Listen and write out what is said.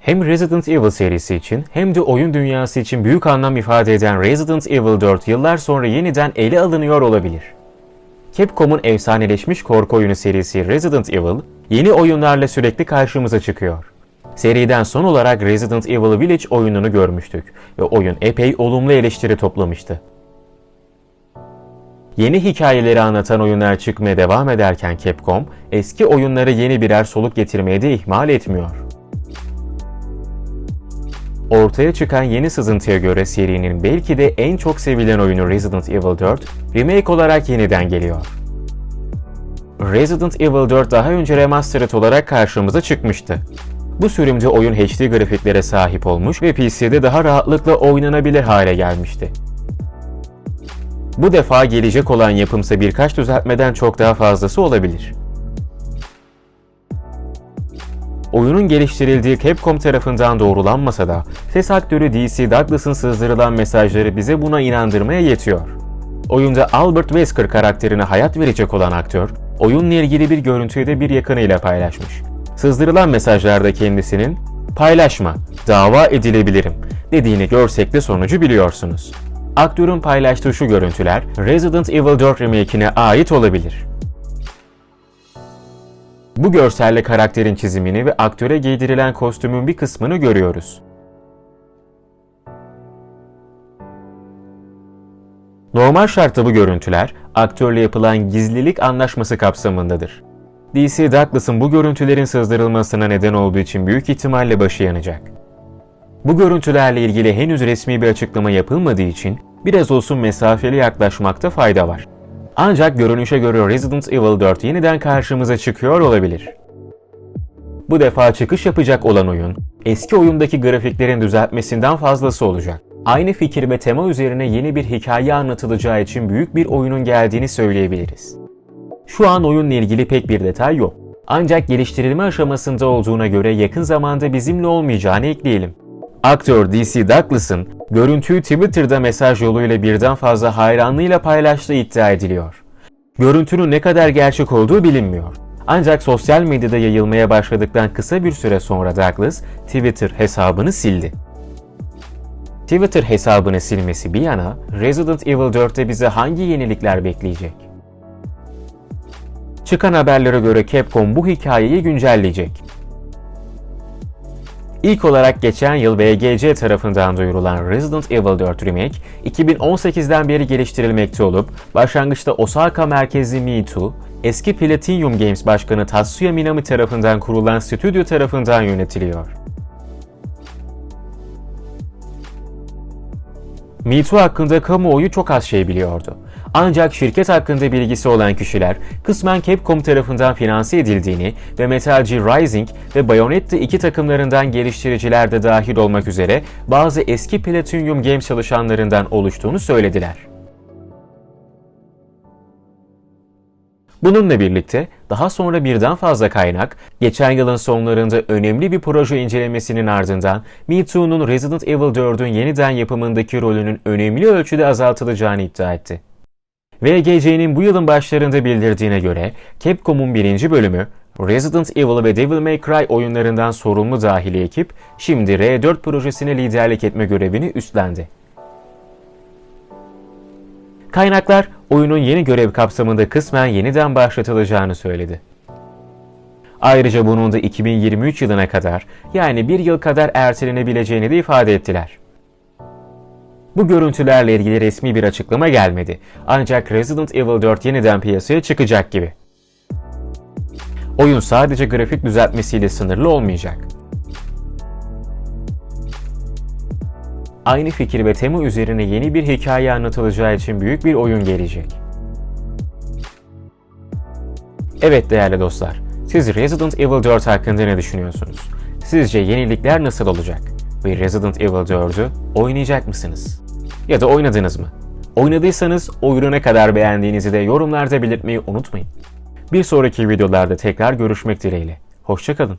Hem Resident Evil serisi için hem de oyun dünyası için büyük anlam ifade eden Resident Evil 4 yıllar sonra yeniden ele alınıyor olabilir. Capcom'un efsaneleşmiş korku oyunu serisi Resident Evil, yeni oyunlarla sürekli karşımıza çıkıyor. Seriden son olarak Resident Evil Village oyununu görmüştük ve oyun epey olumlu eleştiri toplamıştı. Yeni hikayeleri anlatan oyunlar çıkmaya devam ederken Capcom, eski oyunları yeni birer soluk getirmeye de ihmal etmiyor. Ortaya çıkan yeni sızıntıya göre serinin belki de en çok sevilen oyunu Resident Evil 4, remake olarak yeniden geliyor. Resident Evil 4 daha önce remastered olarak karşımıza çıkmıştı. Bu sürümde oyun HD grafiklere sahip olmuş ve PC'de daha rahatlıkla oynanabilir hale gelmişti. Bu defa gelecek olan yapımsa birkaç düzeltmeden çok daha fazlası olabilir. Oyunun geliştirildiği Capcom tarafından doğrulanmasa da ses aktörü DC Douglas'ın sızdırılan mesajları bize buna inandırmaya yetiyor. Oyunda Albert Wesker karakterine hayat verecek olan aktör, oyunla ilgili bir görüntüyü de bir yakınıyla paylaşmış. Sızdırılan mesajlarda kendisinin "Paylaşma, dava edilebilirim." dediğini görsek de sonucu biliyorsunuz. Aktörün paylaştığı şu görüntüler Resident Evil 4 remake'ine ait olabilir. Bu görselle karakterin çizimini ve aktöre giydirilen kostümün bir kısmını görüyoruz. Normal şartta bu görüntüler aktörle yapılan gizlilik anlaşması kapsamındadır. DC Douglas'ın bu görüntülerin sızdırılmasına neden olduğu için büyük ihtimalle başı yanacak. Bu görüntülerle ilgili henüz resmi bir açıklama yapılmadığı için biraz olsun mesafeli yaklaşmakta fayda var. Ancak görünüşe göre Resident Evil 4 yeniden karşımıza çıkıyor olabilir. Bu defa çıkış yapacak olan oyun, eski oyundaki grafiklerin düzeltmesinden fazlası olacak. Aynı fikir ve tema üzerine yeni bir hikaye anlatılacağı için büyük bir oyunun geldiğini söyleyebiliriz. Şu an oyunla ilgili pek bir detay yok. Ancak geliştirilme aşamasında olduğuna göre yakın zamanda bizimle olmayacağını ekleyelim. Aktör DC Douglas'ın görüntüyü Twitter'da mesaj yoluyla birden fazla hayranlığıyla paylaştığı iddia ediliyor. Görüntünün ne kadar gerçek olduğu bilinmiyor. Ancak sosyal medyada yayılmaya başladıktan kısa bir süre sonra Douglas Twitter hesabını sildi. Twitter hesabını silmesi bir yana Resident Evil 4'te bize hangi yenilikler bekleyecek? Çıkan haberlere göre Capcom bu hikayeyi güncelleyecek. İlk olarak geçen yıl VGC tarafından duyurulan Resident Evil 4 Remake, 2018'den beri geliştirilmekte olup, başlangıçta Osaka merkezli Me2, eski Platinum Games başkanı Tatsuya Minami tarafından kurulan stüdyo tarafından yönetiliyor. Me2 hakkında kamuoyu çok az şey biliyordu. Ancak şirket hakkında bilgisi olan kişiler kısmen Capcom tarafından finanse edildiğini ve Metal Gear Rising ve Bayonetta 2 takımlarından geliştiriciler de dahil olmak üzere bazı eski Platinum Games çalışanlarından oluştuğunu söylediler. Bununla birlikte daha sonra birden fazla kaynak, geçen yılın sonlarında önemli bir proje incelemesinin ardından Me2'nun Resident Evil 4'ün yeniden yapımındaki rolünün önemli ölçüde azaltılacağını iddia etti. VGC'nin bu yılın başlarında bildirdiğine göre Capcom'un birinci bölümü Resident Evil ve Devil May Cry oyunlarından sorumlu dahili ekip şimdi R4 projesine liderlik etme görevini üstlendi. Kaynaklar oyunun yeni görev kapsamında kısmen yeniden başlatılacağını söyledi. Ayrıca bunun da 2023 yılına kadar yani bir yıl kadar ertelenebileceğini de ifade ettiler. Bu görüntülerle ilgili resmi bir açıklama gelmedi. Ancak Resident Evil 4 yeniden piyasaya çıkacak gibi. Oyun sadece grafik düzeltmesiyle sınırlı olmayacak. Aynı fikir ve tema üzerine yeni bir hikaye anlatılacağı için büyük bir oyun gelecek. Evet değerli dostlar, siz Resident Evil 4 hakkında ne düşünüyorsunuz? Sizce yenilikler nasıl olacak? Ve Resident Evil 4'ü oynayacak mısınız? Ya da oynadınız mı? Oynadıysanız oyunu ne kadar beğendiğinizi de yorumlarda belirtmeyi unutmayın. Bir sonraki videolarda tekrar görüşmek dileğiyle. Hoşçakalın.